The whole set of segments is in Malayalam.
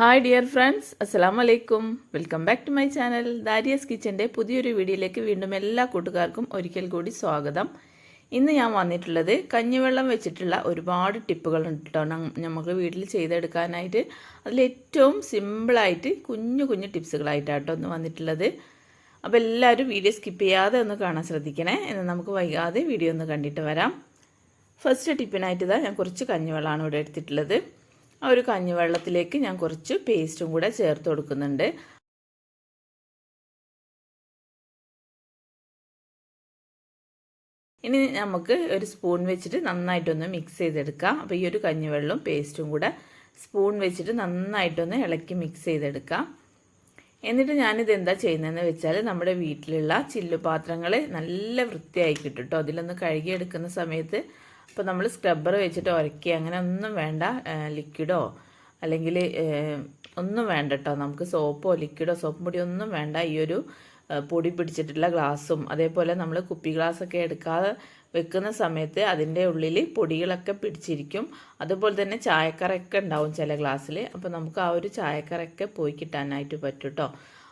ഹായ് ഡിയർ ഫ്രണ്ട്സ് അസ്സാം വലൈക്കും welcome back to my channel Darius കിച്ചന്റെ പുതിയൊരു വീഡിയോയിലേക്ക് വീണ്ടും എല്ലാ കൂട്ടുകാർക്കും ഒരിക്കൽ കൂടി സ്വാഗതം. ഇന്ന് ഞാൻ വന്നിട്ടുള്ളത് കഞ്ഞിവെള്ളം വെച്ചിട്ടുള്ള ഒരുപാട് ടിപ്പുകൾ ഉണ്ട് കേട്ടോ നമുക്ക് വീട്ടിൽ ചെയ്തെടുക്കാനായിട്ട് അതിലേറ്റവും സിമ്പിളായിട്ട് കുഞ്ഞു കുഞ്ഞു ടിപ്സുകളായിട്ടാണ് കേട്ടോ ഒന്ന് വന്നിട്ടുള്ളത്. അപ്പോൾ എല്ലാവരും വീഡിയോ സ്കിപ്പ് ചെയ്യാതെ ഒന്ന് കാണാൻ ശ്രദ്ധിക്കണേ. എന്ന് നമുക്ക് വൈകാതെ വീഡിയോ ഒന്ന് കണ്ടിട്ട് വരാം. ഫസ്റ്റ് ടിപ്പിനായിട്ട് ഇതാ ഞാൻ കുറച്ച് കഞ്ഞിവെള്ളമാണ് ഇവിടെ എടുത്തിട്ടുള്ളത്. ആ ഒരു കഞ്ഞിവെള്ളത്തിലേക്ക് ഞാൻ കുറച്ച് പേസ്റ്റും കൂടെ ചേർത്ത് കൊടുക്കുന്നുണ്ട്. ഇനി നമുക്ക് ഒരു സ്പൂൺ വെച്ചിട്ട് നന്നായിട്ടൊന്ന് മിക്സ് ചെയ്തെടുക്കാം. അപ്പോൾ ഈ ഒരു കഞ്ഞിവെള്ളവും പേസ്റ്റും കൂടെ സ്പൂൺ വെച്ചിട്ട് നന്നായിട്ടൊന്ന് ഇളക്കി മിക്സ് ചെയ്തെടുക്കാം. എന്നിട്ട് ഞാനിത് എന്താ ചെയ്യുന്നതെന്ന് വെച്ചാൽ നമ്മുടെ വീട്ടിലുള്ള ചില്ലുപാത്രങ്ങൾ നല്ല വൃത്തിയായി കിട്ടും കേട്ടോ അതിലൊന്ന് കഴുകിയെടുക്കുന്ന സമയത്ത് അപ്പോൾ നമ്മൾ സ്ക്രബ്ബർ വെച്ചിട്ട് ഉരക്കുക അങ്ങനെ ഒന്നും വേണ്ട ലിക്വിഡോ അല്ലെങ്കിൽ ഒന്നും വേണ്ട കേട്ടോ നമുക്ക് സോപ്പോ ലിക്വിഡോ സോപ്പ് പൊടി ഒന്നും വേണ്ട. ഈ ഒരു പൊടി പിടിച്ചിട്ടുള്ള ഗ്ലാസും. അതേപോലെ നമ്മൾ കുപ്പി ഗ്ലാസ്സൊക്കെ എടുക്കാതെ വെക്കുന്ന സമയത്ത് അതിന്റെ ഉള്ളിൽ പൊടികളൊക്കെ പിടിച്ചിരിക്കും. അതുപോലെ തന്നെ ചായക്കറയൊക്കെ ഉണ്ടാവും ചില ഗ്ലാസ്സിൽ അപ്പോൾ നമുക്ക് ആ ഒരു ചായക്കറയൊക്കെ പോയി കിട്ടാനായിട്ട് പറ്റും കേട്ടോ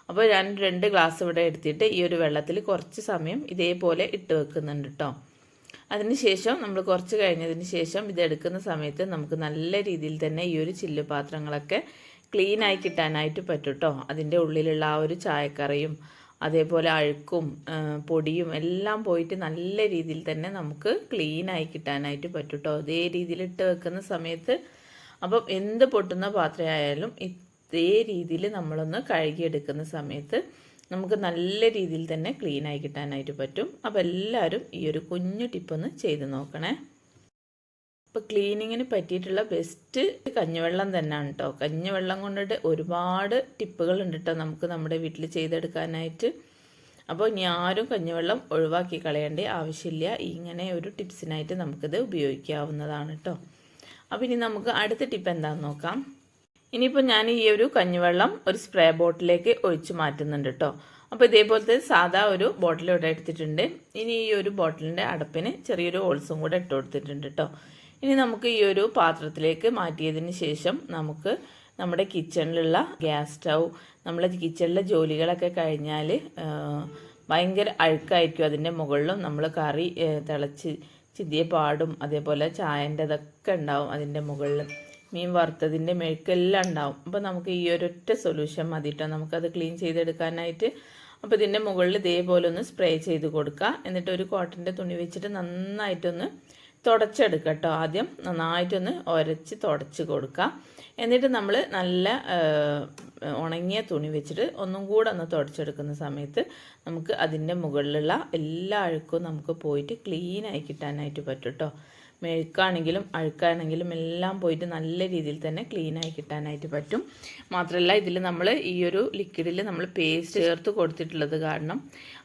അപ്പോൾ ഞാൻ രണ്ട് ഗ്ലാസ് ഇവിടെ എടുത്തിട്ട് ഈ ഒരു വെള്ളത്തിൽ കുറച്ച് സമയം ഇതേപോലെ ഇട്ട് വെക്കുന്നുണ്ട് കേട്ടോ അതിനുശേഷം നമ്മൾ കുറച്ച് കഴിഞ്ഞതിന് ശേഷം ഇത് എടുക്കുന്ന സമയത്ത് നമുക്ക് നല്ല രീതിയിൽ തന്നെ ഈ ഒരു ചില്ല് പാത്രങ്ങളൊക്കെ ക്ലീൻ ആയി കിട്ടാനായിട്ട് പറ്റും കേട്ടോ അതിന്റെ ഉള്ളിലുള്ള ആ ഒരു ചായക്കറിയും അതേപോലെ അഴുക്കും പൊടിയും എല്ലാം പോയിട്ട് നല്ല രീതിയിൽ തന്നെ നമുക്ക് ക്ലീൻ ആയി കിട്ടാനായിട്ട് പറ്റും കേട്ടോ അതേ രീതിയിൽ ഇട്ട് വെക്കുന്ന സമയത്ത് അപ്പം എന്ത് പൊട്ടുന്ന പാത്രമായാലും ഇതേ രീതിയിൽ നമ്മളൊന്ന് കഴുകിയെടുക്കുന്ന സമയത്ത് നമുക്ക് നല്ല രീതിയിൽ തന്നെ ക്ലീൻ ആയി കിട്ടാനായിട്ട് പറ്റും. അപ്പോൾ എല്ലാവരും ഈ ഒരു കുഞ്ഞു ടിപ്പൊന്ന് ചെയ്ത് നോക്കണേ. അപ്പോൾ ക്ലീനിങ്ങിന് പറ്റിയിട്ടുള്ള ബെസ്റ്റ് കഞ്ഞിവെള്ളം തന്നെയാണ് കേട്ടോ കഞ്ഞിവെള്ളം കൊണ്ടിട്ട് ഒരുപാട് ടിപ്പുകൾ ഉണ്ട് കേട്ടോ നമുക്ക് നമ്മുടെ വീട്ടിൽ ചെയ്തെടുക്കാനായിട്ട്. അപ്പോൾ ഇനി ആരും കഞ്ഞിവെള്ളം ഒഴിവാക്കി കളയേണ്ട ആവശ്യമില്ല. ഇങ്ങനെ ഒരു ടിപ്സിനായിട്ട് നമുക്കിത് ഉപയോഗിക്കാവുന്നതാണ് കേട്ടോ അപ്പോൾ ഇനി നമുക്ക് അടുത്ത ടിപ്പ് എന്താണെന്ന് നോക്കാം. ഇനിയിപ്പോൾ ഞാൻ ഈ ഒരു കഞ്ഞിവെള്ളം ഒരു സ്പ്രേ ബോട്ടിലേക്ക് ഒഴിച്ച് മാറ്റുന്നുണ്ട് കേട്ടോ അപ്പോൾ ഇതേപോലത്തെ സാധാ ഒരു ബോട്ടിൽ ഇവിടെ എടുത്തിട്ടുണ്ട്. ഇനി ഈ ഒരു ബോട്ടിലിന്റെ അടപ്പിന് ചെറിയൊരു ഓൾസും കൂടെ ഇട്ട് കൊടുത്തിട്ടുണ്ട് കേട്ടോ ഇനി നമുക്ക് ഈ ഒരു പാത്രത്തിലേക്ക് മാറ്റിയതിന് ശേഷം നമുക്ക് നമ്മുടെ കിച്ചണിലുള്ള ഗ്യാസ് സ്റ്റൗ നമ്മളെ കിച്ചണിലെ ജോലികളൊക്കെ കഴിഞ്ഞാൽ ഭയങ്കര അഴുക്കായിരിക്കും അതിന്റെ മുകളിലും. നമ്മൾ കറി തിളച്ച് ചിതിയ പാടും അതേപോലെ ചായന്റെ ഇതൊക്കെ ഉണ്ടാവും അതിന്റെ മുകളിൽ മീൻ വറുത്തതിന്റെ മെഴുക്കെല്ലാം ഉണ്ടാവും. അപ്പോൾ നമുക്ക് ഈ ഒരൊറ്റ സൊല്യൂഷൻ മതി കേട്ടോ നമുക്കത് ക്ലീൻ ചെയ്തെടുക്കാനായിട്ട്. അപ്പോൾ ഇതിന്റെ മുകളിൽ ഇതേപോലെ ഒന്ന് സ്പ്രേ ചെയ്ത് കൊടുക്കുക എന്നിട്ട് ഒരു കോട്ടന്റെ തുണി വെച്ചിട്ട് നന്നായിട്ടൊന്ന് തുടച്ചെടുക്കുക കേട്ടോ ആദ്യം നന്നായിട്ടൊന്ന് ഉരച്ച് തുടച്ച് കൊടുക്കുക എന്നിട്ട് നമ്മൾ നല്ല ഉണങ്ങിയ തുണി വെച്ചിട്ട് ഒന്നും കൂടെ ഒന്ന് തുടച്ചെടുക്കുന്ന സമയത്ത് നമുക്ക് അതിന്റെ മുകളിലുള്ള എല്ലാ അഴുക്കും നമുക്ക് പോയിട്ട് ക്ലീനായി കിട്ടാനായിട്ട് പറ്റും കേട്ടോ മെഴുക്കാണെങ്കിലും അഴുക്കാണെങ്കിലും എല്ലാം പോയിട്ട് നല്ല രീതിയിൽ തന്നെ ക്ലീനായി കിട്ടാനായിട്ട് പറ്റും. മാത്രമല്ല ഇതിൽ നമ്മൾ ഈ ഒരു ലിക്വിഡിൽ നമ്മൾ പേസ്റ്റ് ചേർത്ത് കൊടുത്തിട്ടുള്ളത് കാരണം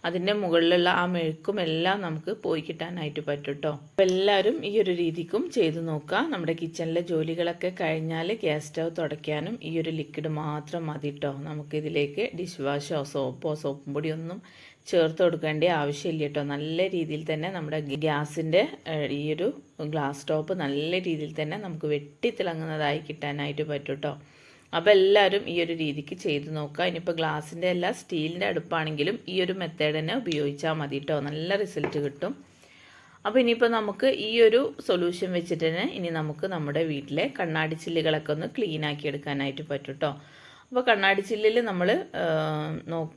അതിന്റെ മുകളിലുള്ള ആ മെഴുക്കും എല്ലാം നമുക്ക് പോയി കിട്ടാനായിട്ട് പറ്റും കേട്ടോ അപ്പോൾ എല്ലാവരും ഈ ഒരു രീതിക്കും ചെയ്തു നോക്കുക നമ്മുടെ കിച്ചണിലെ ജോലികളൊക്കെ കഴിഞ്ഞാൽ ഗ്യാസ് സ്റ്റവ് തുടയ്ക്കാനും ഈ ഒരു ലിക്വിഡ് മാത്രം മതി കേട്ടോ നമുക്കിതിലേക്ക് ഡിഷ് വാഷോ സോപ്പോ സോപ്പും പൊടിയൊന്നും ചേർത്ത് കൊടുക്കേണ്ട ആവശ്യമില്ല കേട്ടോ. നല്ല രീതിയിൽ തന്നെ നമ്മുടെ ഗ്യാസിന്റെ ഈ ഒരു ഗ്ലാസ് ടോപ്പ് നല്ല രീതിയിൽ തന്നെ നമുക്ക് വെട്ടിത്തിളങ്ങുന്നതായി കിട്ടാനായിട്ട് പറ്റും കേട്ടോ. അപ്പോൾ എല്ലാവരും ഈ ഒരു രീതിക്ക് ചെയ്ത് നോക്കുക. ഇനിയിപ്പോൾ ഗ്ലാസിന്റെ അല്ല സ്റ്റീലിന്റെ അടുപ്പാണെങ്കിലും ഈ ഒരു മെത്തേഡ് തന്നെ ഉപയോഗിച്ചാൽ മതി കേട്ടോ. നല്ല റിസൾട്ട് കിട്ടും. അപ്പോൾ ഇനിയിപ്പോൾ നമുക്ക് ഈ ഒരു സൊല്യൂഷൻ വെച്ചിട്ട് തന്നെ ഇനി നമുക്ക് നമ്മുടെ വീട്ടിലെ കണ്ണാടി ചില്ലുകളൊക്കെ ഒന്ന് ക്ലീൻ ആക്കി എടുക്കാനായിട്ട് പറ്റും കേട്ടോ. അപ്പോൾ കണ്ണാടി ചില്ലിൽ നമ്മൾ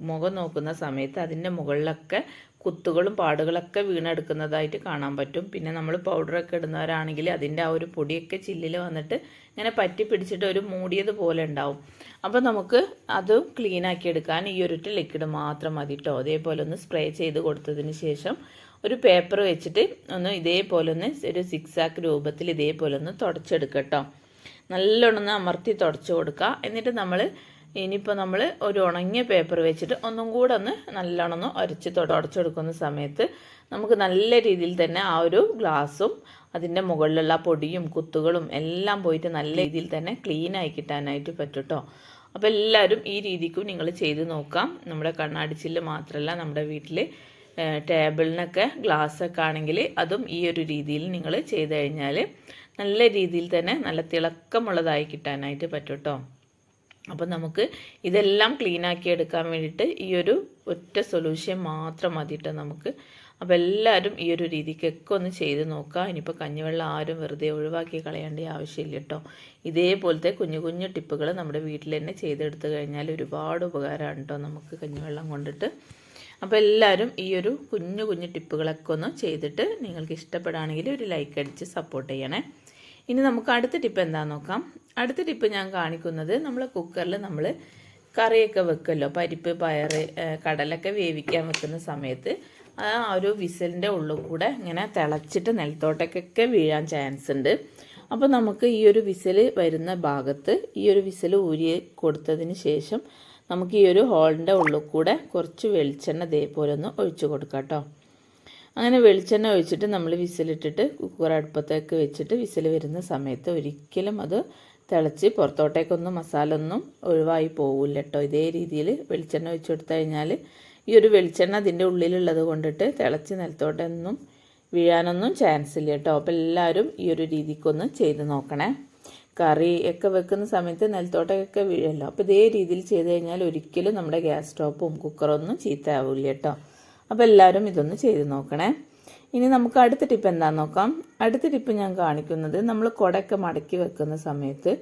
മുഖം നോക്കുന്ന സമയത്ത് അതിന്റെ മുകളിലൊക്കെ കുത്തുകളും പാടുകളൊക്കെ വീണെടുക്കുന്നതായിട്ട് കാണാൻ പറ്റും. പിന്നെ നമ്മൾ പൗഡറൊക്കെ ഇടുന്നവരാണെങ്കിൽ അതിന്റെ ആ ഒരു പൊടിയൊക്കെ ചില്ലിൽ വന്നിട്ട് ഇങ്ങനെ പറ്റി പിടിച്ചിട്ട് ഒരു മൂടിയത് പോലെ ഉണ്ടാവും. അപ്പോൾ നമുക്ക് അത് ക്ലീൻ ആക്കി എടുക്കാൻ ഈ ഒരു ലിക്വിഡ് മാത്രം മതി കേട്ടോ അതേപോലെ ഒന്ന് സ്പ്രേ ചെയ്ത് കൊടുത്തതിന് ശേഷം ഒരു പേപ്പർ വെച്ചിട്ട് ഒന്ന് ഇതേപോലെ ഒന്ന് ഒരു സിക്സാക്ക് രൂപത്തിൽ ഇതേപോലെ ഒന്ന് തുടച്ചെടുക്കട്ടോ. കേട്ടോ നല്ലോണം അമർത്തി തുടച്ചു കൊടുക്കുക. എന്നിട്ട് നമ്മൾ ഇനിയിപ്പോൾ നമ്മൾ ഒരു ഉണങ്ങിയ പേപ്പർ വെച്ചിട്ട് ഒന്നും കൂടെ ഒന്ന് നല്ലോണം ഒന്ന് ഉരച്ച് തുടച്ചെടുക്കുന്ന സമയത്ത് നമുക്ക് നല്ല രീതിയിൽ തന്നെ ആ ഒരു ഗ്ലാസും അതിന്റെ മുകളിലുള്ള പൊടിയും കുത്തുകളും എല്ലാം പോയിട്ട് നല്ല രീതിയിൽ തന്നെ ക്ലീൻ ആയി കിട്ടാനായിട്ട് പറ്റും കേട്ടോ അപ്പോൾ എല്ലാവരും ഈ രീതിക്കും നിങ്ങൾ ചെയ്ത് നോക്കാം. നമ്മുടെ കണ്ണാടിച്ചിൽ മാത്രമല്ല നമ്മുടെ വീട്ടിൽ ടേബിളിനൊക്കെ ഗ്ലാസ്സൊക്കെ ആണെങ്കിൽ അതും ഈ ഒരു രീതിയിൽ നിങ്ങൾ ചെയ്ത് കഴിഞ്ഞാൽ നല്ല രീതിയിൽ തന്നെ നല്ല തിളക്കമുള്ളതായി കിട്ടാനായിട്ട് പറ്റും കേട്ടോ അപ്പം നമുക്ക് ഇതെല്ലാം ക്ലീനാക്കി എടുക്കാൻ വേണ്ടിയിട്ട് ഈ ഒരു ഒറ്റ സൊല്യൂഷൻ മാത്രം മതിയിട്ട് നമുക്ക്. അപ്പോൾ എല്ലാവരും ഈ ഒരു രീതിക്കൊക്കെ ഒന്ന് ചെയ്ത് നോക്കുക ഇനിയിപ്പോൾ കഞ്ഞിവെള്ളം ആരും വെറുതെ ഒഴിവാക്കി കളയേണ്ട ആവശ്യമില്ല കേട്ടോ ഇതേപോലത്തെ കുഞ്ഞു കുഞ്ഞു ടിപ്പുകൾ നമ്മുടെ വീട്ടിൽ തന്നെ ചെയ്തെടുത്തു കഴിഞ്ഞാൽ ഒരുപാട് ഉപകാരമാണ് കേട്ടോ നമുക്ക് കഞ്ഞിവെള്ളം കൊണ്ടിട്ട്. അപ്പോൾ എല്ലാവരും ഈ ഒരു കുഞ്ഞു കുഞ്ഞു ടിപ്പുകളൊക്കെ ഒന്ന് ചെയ്തിട്ട് നിങ്ങൾക്ക് ഇഷ്ടപ്പെടുകയാണെങ്കിൽ ഒരു ലൈക്ക് അടിച്ച് സപ്പോർട്ട് ചെയ്യണേ. ഇനി നമുക്ക് അടുത്ത ടിപ്പ് എന്താണെന്ന് നോക്കാം. അടുത്ത ടിപ്പ് ഞാൻ കാണിക്കുന്നത് നമ്മൾ കുക്കറിൽ നമ്മൾ കറിയൊക്കെ വെക്കുമല്ലോ പരിപ്പ് പയർ കടലൊക്കെ വേവിക്കാൻ വെക്കുന്ന സമയത്ത് ആ ഒരു വിസലിന്റെ ഉള്ളിൽ കൂടെ ഇങ്ങനെ തിളച്ചിട്ട് നെൽത്തോട്ടക്കൊക്കെ വീഴാൻ ചാൻസ് ഉണ്ട്. അപ്പോൾ നമുക്ക് ഈ ഒരു വിസിൽ വരുന്ന ഭാഗത്ത് ഈ ഒരു വിസിൽ ഊരി കൊടുത്തതിന് ശേഷം നമുക്ക് ഈ ഒരു ഹോളിന്റെ ഉള്ളിൽ കൂടെ കുറച്ച് വെളിച്ചെണ്ണ ഇതേപോലെ ഒന്ന് ഒഴിച്ചു കൊടുക്കാം കേട്ടോ. അങ്ങനെ വെളിച്ചെണ്ണ ഒഴിച്ചിട്ട് നമ്മൾ വിസിലിട്ടിട്ട് കുക്കർ അടുപ്പത്തേക്ക് വെച്ചിട്ട് വിസിൽ വരുന്ന സമയത്ത് ഒരിക്കലും അത് തിളച്ച് പുറത്തോട്ടേക്കൊന്നും മസാല ഒന്നും ഒഴിവായി പോകില്ല കേട്ടോ. ഇതേ രീതിയിൽ വെളിച്ചെണ്ണ ഒഴിച്ചു കൊടുത്തു കഴിഞ്ഞാൽ ഈ ഒരു വെളിച്ചെണ്ണ അതിന്റെ ഉള്ളിലുള്ളത് കൊണ്ടിട്ട് തിളച്ച് നിലത്തോട്ടൊന്നും വീഴാനൊന്നും ചാൻസ് ഇല്ല കേട്ടോ. അപ്പോൾ എല്ലാവരും ഈ ഒരു രീതിക്കൊന്ന് ചെയ്ത് നോക്കണേ. കറി ഒക്കെ വെക്കുന്ന സമയത്ത് നിലത്തോട്ടൊക്കെ വീഴല്ലോ. അപ്പോൾ ഇതേ രീതിയിൽ ചെയ്ത് കഴിഞ്ഞാൽ ഒരിക്കലും നമ്മുടെ ഗ്യാസ് സ്റ്റോപ്പും കുക്കറൊന്നും ചീത്തയാവില്ല കേട്ടോ. അപ്പോൾ എല്ലാവരും ഇതൊന്ന് ചെയ്ത് നോക്കണേ. ഇനി നമുക്ക് അടുത്ത ടിപ്പ് എന്താണെന്ന് നോക്കാം. അടുത്ത ടിപ്പ് ഞാൻ കാണിക്കുന്നത് നമ്മൾ കുടയൊക്കെ മടക്കി വെക്കുന്ന സമയത്ത്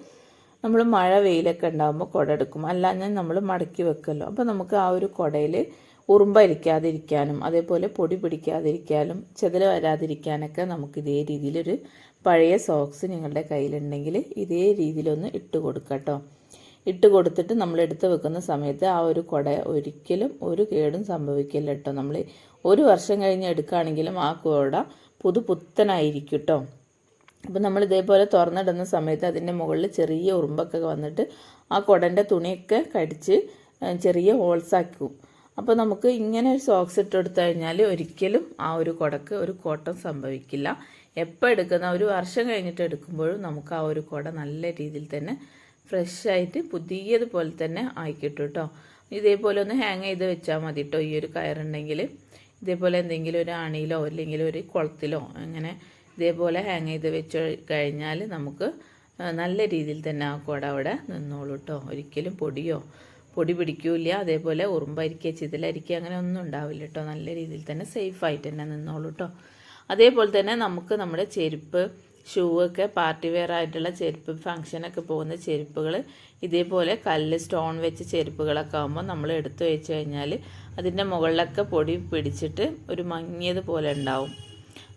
നമ്മൾ മഴ വെയിലൊക്കെ ഉണ്ടാകുമ്പോൾ കുട എടുക്കും. അല്ലാഞ്ഞാൽ നമ്മൾ മടക്കി വെക്കല്ലോ. അപ്പോൾ നമുക്ക് ആ ഒരു കുടയിൽ ഉറുമ്പരിക്കാതിരിക്കാനും അതേപോലെ പൊടി പിടിക്കാതിരിക്കാനും ചെതൽ വരാതിരിക്കാനൊക്കെ നമുക്ക് ഇതേ രീതിയിലൊരു പഴയ സോക്സ് നിങ്ങളുടെ കയ്യിലുണ്ടെങ്കിൽ ഇതേ രീതിയിലൊന്ന് ഇട്ട് കൊടുക്കട്ടോ. ഇട്ട് കൊടുത്തിട്ട് നമ്മൾ എടുത്ത് വെക്കുന്ന സമയത്ത് ആ ഒരു കുട ഒരിക്കലും ഒരു കേടും സംഭവിക്കില്ല കേട്ടോ. നമ്മൾ ഒരു വർഷം കഴിഞ്ഞ് എടുക്കുകയാണെങ്കിലും ആ കുട പുതുപുത്തനായിരിക്കും കേട്ടോ. അപ്പം നമ്മൾ ഇതേപോലെ തുറന്നിടുന്ന സമയത്ത് അതിന്റെ മുകളിൽ ചെറിയ ഉറുമ്പൊക്കെ വന്നിട്ട് ആ കുടന്റെ തുണിയൊക്കെ കടിച്ച് ചെറിയ ഹോൾസ് ആക്കും. അപ്പോൾ നമുക്ക് ഇങ്ങനെ ഒരു സോക്സ് ഇട്ടെടുത്തു കഴിഞ്ഞാൽ ഒരിക്കലും ആ ഒരു കുടക്ക് ഒരു കോട്ടം സംഭവിക്കില്ല. എപ്പോൾ എടുക്കുന്ന ഒരു വർഷം കഴിഞ്ഞിട്ട് എടുക്കുമ്പോഴും നമുക്ക് ആ ഒരു കുട നല്ല രീതിയിൽ തന്നെ ഫ്രഷ് ആയിട്ട് പുതിയതുപോലെ തന്നെ ആയിക്കിട്ടു കേട്ടോ ഇതേപോലെ ഒന്ന് ഹാങ് ചെയ്ത് വെച്ചാൽ മതി കേട്ടോ ഈ ഒരു കയറുണ്ടെങ്കിൽ. ഇതേപോലെ എന്തെങ്കിലും ഒരു അണിയിലോ അല്ലെങ്കിൽ ഒരു കുളത്തിലോ അങ്ങനെ ഇതേപോലെ ഹാങ് ചെയ്ത് വെച്ച് കഴിഞ്ഞാൽ നമുക്ക് നല്ല രീതിയിൽ തന്നെ ആ കുട അവിടെ നിന്നോളൂ കേട്ടോ ഒരിക്കലും പൊടിയോ പൊടി പിടിക്കൂല അതേപോലെ ഉറുമ്പരിക്കുക ചിതലരിക്കുക അങ്ങനെ ഒന്നും ഉണ്ടാവില്ല കേട്ടോ നല്ല രീതിയിൽ തന്നെ സേഫായിട്ട് തന്നെ നിന്നോളൂ കേട്ടോ അതേപോലെ തന്നെ നമുക്ക് നമ്മുടെ ചെരുപ്പ് ഷൂ ഒക്കെ പാർട്ടി വെയർ ആയിട്ടുള്ള ചെരുപ്പ് ഫങ്ഷനൊക്കെ പോകുന്ന ചെരുപ്പുകൾ ഇതേപോലെ കല്ല് സ്റ്റോൺ വെച്ച് ചെരുപ്പുകളൊക്കെ ആകുമ്പോൾ നമ്മൾ എടുത്തു വെച്ച് കഴിഞ്ഞാൽ അതിന്റെ മുകളിലൊക്കെ പൊടി പിടിച്ചിട്ട് ഒരു മങ്ങിയതുപോലെ ഉണ്ടാവും.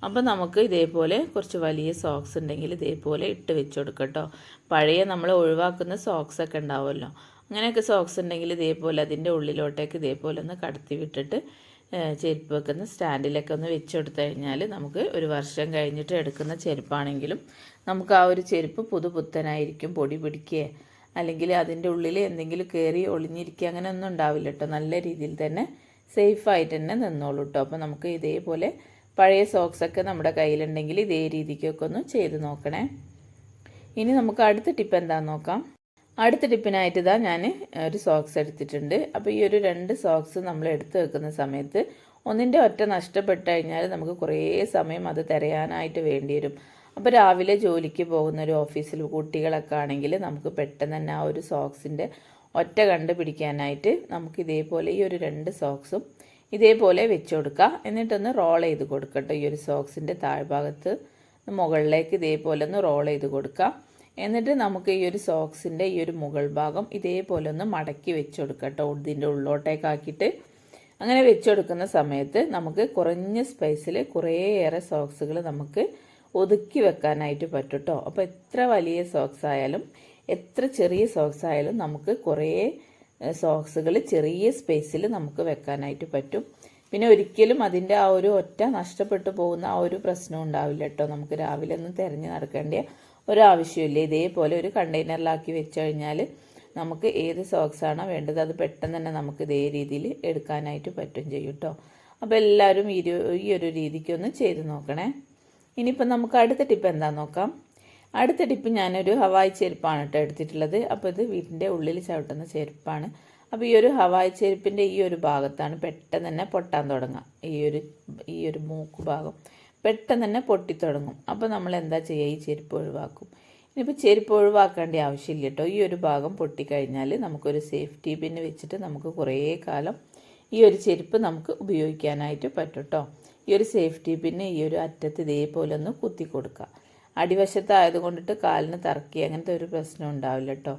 അപ്പോൾ നമുക്ക് ഇതേപോലെ കുറച്ച് വലിയ സോക്സ് ഉണ്ടെങ്കിൽ ഇതേപോലെ ഇട്ട് വെച്ച് കൊടുക്കട്ടോ പഴയ നമ്മൾ ഒഴിവാക്കുന്ന സോക്സ് ഒക്കെ ഉണ്ടാവുമല്ലോ. അങ്ങനെയൊക്കെ സോക്സ് ഉണ്ടെങ്കിൽ ഇതേപോലെ അതിന്റെ ഉള്ളിലോട്ടേക്ക് ഇതേപോലെ ഒന്ന് കടത്തി വിട്ടിട്ട് ചെരുപ്പ് വെക്കുന്ന സ്റ്റാൻഡിലൊക്കെ ഒന്ന് വെച്ച് കൊടുത്തു കഴിഞ്ഞാൽ നമുക്ക് ഒരു വർഷം കഴിഞ്ഞിട്ട് എടുക്കുന്ന ചെരുപ്പാണെങ്കിലും നമുക്ക് ആ ഒരു ചെരുപ്പ് പുതുപുത്തനായിരിക്കും പൊടി പിടിക്കുക. അല്ലെങ്കിൽ അതിന്റെ ഉള്ളിൽ എന്തെങ്കിലും കയറി ഒളിഞ്ഞിരിക്കുക അങ്ങനെ ഒന്നും ഉണ്ടാവില്ല കേട്ടോ നല്ല രീതിയിൽ തന്നെ സേഫായിട്ട് തന്നെ നിന്നോളൂ കേട്ടോ അപ്പോൾ നമുക്ക് ഇതേപോലെ പഴയ സോക്സൊക്കെ നമ്മുടെ കയ്യിലുണ്ടെങ്കിൽ ഇതേ രീതിക്കൊക്കെ ഒന്ന് ചെയ്ത് നോക്കണേ. ഇനി നമുക്ക് അടുത്ത ടിപ്പ് എന്താണെന്ന് നോക്കാം. അടുത്ത ടിപ്പിനായിട്ട് ഇതാ ഞാൻ ഒരു സോക്സ് എടുത്തിട്ടുണ്ട്. അപ്പോൾ ഈ ഒരു രണ്ട് സോക്സ് നമ്മൾ എടുത്ത് വെക്കുന്ന സമയത്ത് ഒന്നിന്റെ ഒറ്റ നഷ്ടപ്പെട്ട് കഴിഞ്ഞാൽ നമുക്ക് കുറേ സമയം അത് തിരയാനായിട്ട് വേണ്ടി വരും അപ്പോൾ രാവിലെ ജോലിക്ക് പോകുന്ന ഒരു ഓഫീസിൽ കുട്ടികളൊക്കെ ആണെങ്കിൽ നമുക്ക് പെട്ടെന്ന് തന്നെ ആ ഒരു സോക്സിന്റെ ഒറ്റ കണ്ടുപിടിക്കാനായിട്ട് നമുക്ക് ഇതേപോലെ ഈ ഒരു രണ്ട് സോക്സും ഇതേപോലെ വെച്ച് കൊടുക്കുക എന്നിട്ടൊന്ന് റോൾ ചെയ്ത് കൊടുക്കട്ടോ. ഈ ഒരു സോക്സിന്റെ താഴ്ഭാഗത്ത് മുകളിലേക്ക് ഇതേപോലെ ഒന്ന് റോൾ ചെയ്ത് കൊടുക്കുക എന്നിട്ട് നമുക്ക് ഈ ഒരു സോക്സിന്റെ ഈ ഒരു മുകൾ ഭാഗം ഇതേപോലെ ഒന്ന് മടക്കി വെച്ച് കൊടുക്കട്ടോ ഇതിന്റെ ഉള്ളോട്ടേക്കാക്കിയിട്ട് അങ്ങനെ വെച്ചെടുക്കുന്ന സമയത്ത് നമുക്ക് കുറഞ്ഞ സ്പേസിൽ കുറേയേറെ സോക്സുകൾ നമുക്ക് ഒതുക്കി വെക്കാനായിട്ട് പറ്റും കേട്ടോ അപ്പോൾ എത്ര വലിയ സോക്സ് ആയാലും എത്ര ചെറിയ സോക്സ് ആയാലും നമുക്ക് കുറേ സോക്സുകൾ ചെറിയ സ്പേസിൽ നമുക്ക് വെക്കാനായിട്ട് പറ്റും. പിന്നെ ഒരിക്കലും അതിന്റെ ആ ഒരു ഒറ്റ നഷ്ടപ്പെട്ടു പോകുന്ന ആ ഒരു പ്രശ്നം ഉണ്ടാവില്ല കേട്ടോ. നമുക്ക് രാവിലെ ഒന്നും തിരഞ്ഞു നടക്കേണ്ട ഒരാവശ്യമില്ല. ഇതേപോലെ ഒരു കണ്ടെയ്നറിലാക്കി വെച്ച് കഴിഞ്ഞാൽ നമുക്ക് ഏത് സോക്സാണോ വേണ്ടത് അത് പെട്ടെന്ന് തന്നെ നമുക്ക് ഇതേ രീതിയിൽ എടുക്കാനായിട്ട് പറ്റും ചെയ്യും കേട്ടോ അപ്പോൾ എല്ലാവരും ഈ ഒരു രീതിക്കൊന്ന് ചെയ്ത് നോക്കണേ. ഇനിയിപ്പോൾ നമുക്ക് അടുത്ത ടിപ്പ് എന്താ നോക്കാം? അടുത്ത ടിപ്പ് ഞാനൊരു ഹവായ് ചെരുപ്പാണ് കേട്ടോ എടുത്തിട്ടുള്ളത്. അപ്പോൾ ഇത് വീട്ടിന്റെ ഉള്ളിൽ ചവിട്ടുന്ന ചെരുപ്പാണ്. അപ്പോൾ ഈ ഒരു ഹവായ് ചെരുപ്പിന്റെ ഈ ഒരു ഭാഗത്താണ് പെട്ടെന്ന് തന്നെ പൊട്ടാൻ തുടങ്ങുക ഈ ഒരു ഈ ഒരു മൂക്ക് ഭാഗം. പെട്ടെന്ന് തന്നെ പൊട്ടിത്തുടങ്ങും. അപ്പോൾ നമ്മൾ എന്താ ചെയ്യുക ഈ ചെരുപ്പ് ഒഴിവാക്കും. ഇനിയിപ്പോൾ ചെരുപ്പ് ഒഴിവാക്കേണ്ട ആവശ്യമില്ല കേട്ടോ ഈ ഒരു ഭാഗം പൊട്ടിക്കഴിഞ്ഞാൽ നമുക്കൊരു സേഫ്റ്റി പിന്ന് വെച്ചിട്ട് നമുക്ക് കുറേ കാലം ഈ ഒരു ചെരുപ്പ് നമുക്ക് ഉപയോഗിക്കാനായിട്ട് പറ്റും കേട്ടോ ഈ ഒരു സേഫ്റ്റി പിന്നെ ഈ ഒരു അറ്റത്ത് ഇതേപോലെ ഒന്ന് കുത്തി കൊടുക്കുക അടിവശത്തായത് കൊണ്ടിട്ട് കാലിന് തറക്കി അങ്ങനത്തെ ഒരു പ്രശ്നം ഉണ്ടാവില്ല കേട്ടോ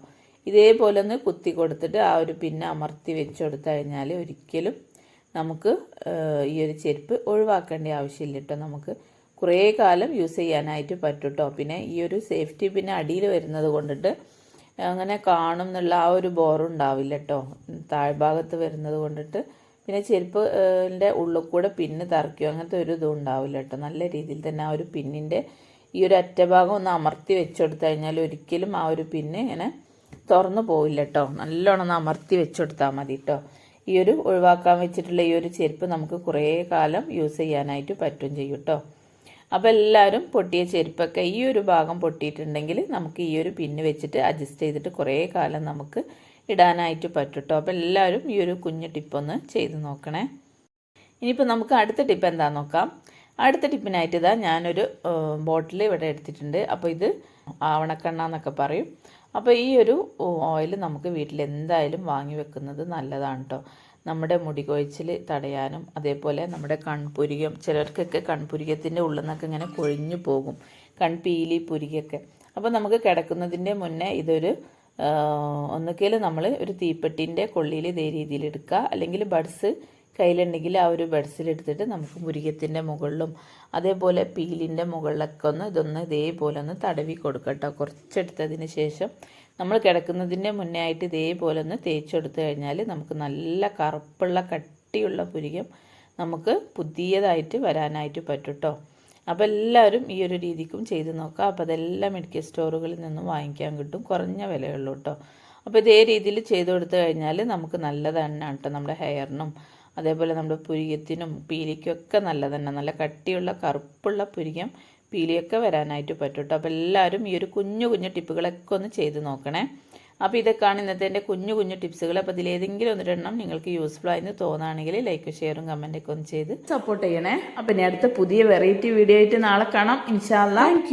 ഇതേപോലെ ഒന്ന് കുത്തി കൊടുത്തിട്ട് ആ ഒരു പിന്നെ അമർത്തി വെച്ച് കൊടുത്തു കഴിഞ്ഞാൽ ഒരിക്കലും നമുക്ക് ഈ ഒരു ചെരുപ്പ് ഒഴിവാക്കേണ്ട ആവശ്യമില്ല കേട്ടോ. നമുക്ക് കുറേ കാലം യൂസ് ചെയ്യാനായിട്ട് പറ്റും കേട്ടോ. പിന്നെ ഈ ഒരു സേഫ്റ്റി പിന്നെ അടിയിൽ വരുന്നത് കൊണ്ടിട്ട് അങ്ങനെ കാണും എന്നുള്ള ആ ഒരു ബോറുണ്ടാവില്ല കേട്ടോ. താഴ്ഭാഗത്ത് വരുന്നത് കൊണ്ടിട്ട് പിന്നെ ചെരുപ്പ് ന്റെ ഉള്ളിൽ കൂടെ പിന്ന് തറയ്ക്കും. അങ്ങനത്തെ ഒരു ഇതും ഉണ്ടാവില്ല കേട്ടോ. നല്ല രീതിയിൽ തന്നെ ആ ഒരു പിന്നിന്റെ ഈ ഒരു അറ്റഭാഗം ഒന്ന് അമർത്തി വെച്ചെടുത്തു കഴിഞ്ഞാൽ ഒരിക്കലും ആ ഒരു പിന്ന് ഇങ്ങനെ തുറന്നു പോവില്ല കേട്ടോ. നല്ലോണം ഒന്ന് അമർത്തി വെച്ചെടുത്താൽ മതി കേട്ടോ. ഈ ഒരു ഒഴിവാക്കാൻ വെച്ചിട്ടുള്ള ഈ ഒരു ചെരുപ്പ് നമുക്ക് കുറേ കാലം യൂസ് ചെയ്യാനായിട്ട് പറ്റും ചെയ്യും കേട്ടോ അപ്പോൾ എല്ലാവരും പൊട്ടിയ ചെരുപ്പൊക്കെ ഈ ഒരു ഭാഗം പൊട്ടിയിട്ടുണ്ടെങ്കിൽ നമുക്ക് ഈ ഒരു പിന്ന് വെച്ചിട്ട് അഡ്ജസ്റ്റ് ചെയ്തിട്ട് കുറേ കാലം നമുക്ക് ഇടാനായിട്ട് പറ്റും കേട്ടോ അപ്പോൾ എല്ലാവരും ഈ ഒരു കുഞ്ഞു ടിപ്പൊന്ന് ചെയ്ത് നോക്കണേ. ഇനിയിപ്പോൾ നമുക്ക് അടുത്ത ടിപ്പ് എന്താണെന്ന് നോക്കാം. അടുത്ത ടിപ്പിനായിട്ട് ഇതാ ഞാനൊരു ബോട്ടിൽ ഇവിടെ എടുത്തിട്ടുണ്ട്. അപ്പോൾ ഇത് ആവണക്കെണ്ണ എന്നൊക്കെ പറയും. അപ്പോൾ ഈ ഒരു ഓയിൽ നമുക്ക് വീട്ടിൽ എന്തായാലും വാങ്ങി വെക്കുന്നത് നല്ലതാണ് കേട്ടോ നമ്മുടെ മുടി കൊഴിച്ചിൽ തടയാനും അതേപോലെ നമ്മുടെ കൺപുരികം ചിലർക്കൊക്കെ കൺപുരികത്തിന്റെ ഉള്ളിൽ നിന്നൊക്കെ ഇങ്ങനെ കൊഴിഞ്ഞു പോകും. കൺപീലി പുരികൊക്കെ. അപ്പോൾ നമുക്ക് കിടക്കുന്നതിന്റെ മുന്നേ ഇതൊരു ഒന്നുകിൽ നമ്മൾ ഒരു തീപ്പെട്ടിന്റെ കൊള്ളിയിൽ ഇതേ രീതിയിൽ എടുക്കുക. അല്ലെങ്കിൽ ബഡ്സ് കയ്യിലുണ്ടെങ്കിൽ ആ ഒരു ബഡ്സിലെടുത്തിട്ട് നമുക്ക് മുരികത്തിന്റെ മുകളിലും അതേപോലെ പീലിന്റെ മുകളിലൊക്കെ ഒന്ന് ഇതൊന്ന് ഇതേപോലെ ഒന്ന് തടവി കൊടുക്കട്ടോ കുറച്ചെടുത്തതിന് ശേഷം നമ്മൾ കിടക്കുന്നതിന്റെ മുന്നേ ആയിട്ട് ഇതേപോലെ ഒന്ന് തേച്ചെടുത്തു കഴിഞ്ഞാൽ നമുക്ക് നല്ല കറുപ്പുള്ള കട്ടിയുള്ള പുരികം നമുക്ക് പുതിയതായിട്ട് വരാനായിട്ട് പറ്റും കേട്ടോ. അപ്പോൾ എല്ലാവരും ഈ ഒരു രീതിക്കും ചെയ്ത് നോക്കുക. അപ്പോൾ അതെല്ലാം മെഡിക്കൽ സ്റ്റോറുകളിൽ നിന്നും വാങ്ങിക്കാൻ കിട്ടും. കുറഞ്ഞ വിലയുള്ളൂ കേട്ടോ. അപ്പോൾ ഇതേ രീതിയിൽ ചെയ്ത് കൊടുത്തു കഴിഞ്ഞാൽ നമുക്ക് നല്ലതാണ് കേട്ടോ. നമ്മുടെ ഹെയറിനും അതേപോലെ നമ്മുടെ പുരികത്തിനും പീലിക്കും ഒക്കെ നല്ലതന്നെ. നല്ല കട്ടിയുള്ള കറുപ്പുള്ള പുരികം പീലിയൊക്കെ വരാനായിട്ട് പറ്റും കേട്ടോ അപ്പോൾ എല്ലാവരും ഈ ഒരു കുഞ്ഞു കുഞ്ഞു ടിപ്പുകളൊക്കെ ഒന്ന് ചെയ്ത് നോക്കണേ. അപ്പോൾ ഇതൊക്കെയാണ് ഇന്നത്തെ എന്റെ കുഞ്ഞു കുഞ്ഞു ടിപ്സുകൾ. അപ്പോൾ ഇതിലേതെങ്കിലും ഒന്ന് രണ്ടെണ്ണം നിങ്ങൾക്ക് യൂസ്ഫുൾ ആയെന്ന് തോന്നുകയാണെങ്കിൽ ലൈക്കും ഷെയറും കമന്റൊക്കെ ഒന്ന് ചെയ്ത് സപ്പോർട്ട് ചെയ്യണേ. അപ്പോൾ ഇനി അടുത്ത പുതിയ വെറൈറ്റി വീഡിയോ ആയിട്ട് നാളെ കാണാം. ഇൻഷാല്ല താങ്ക്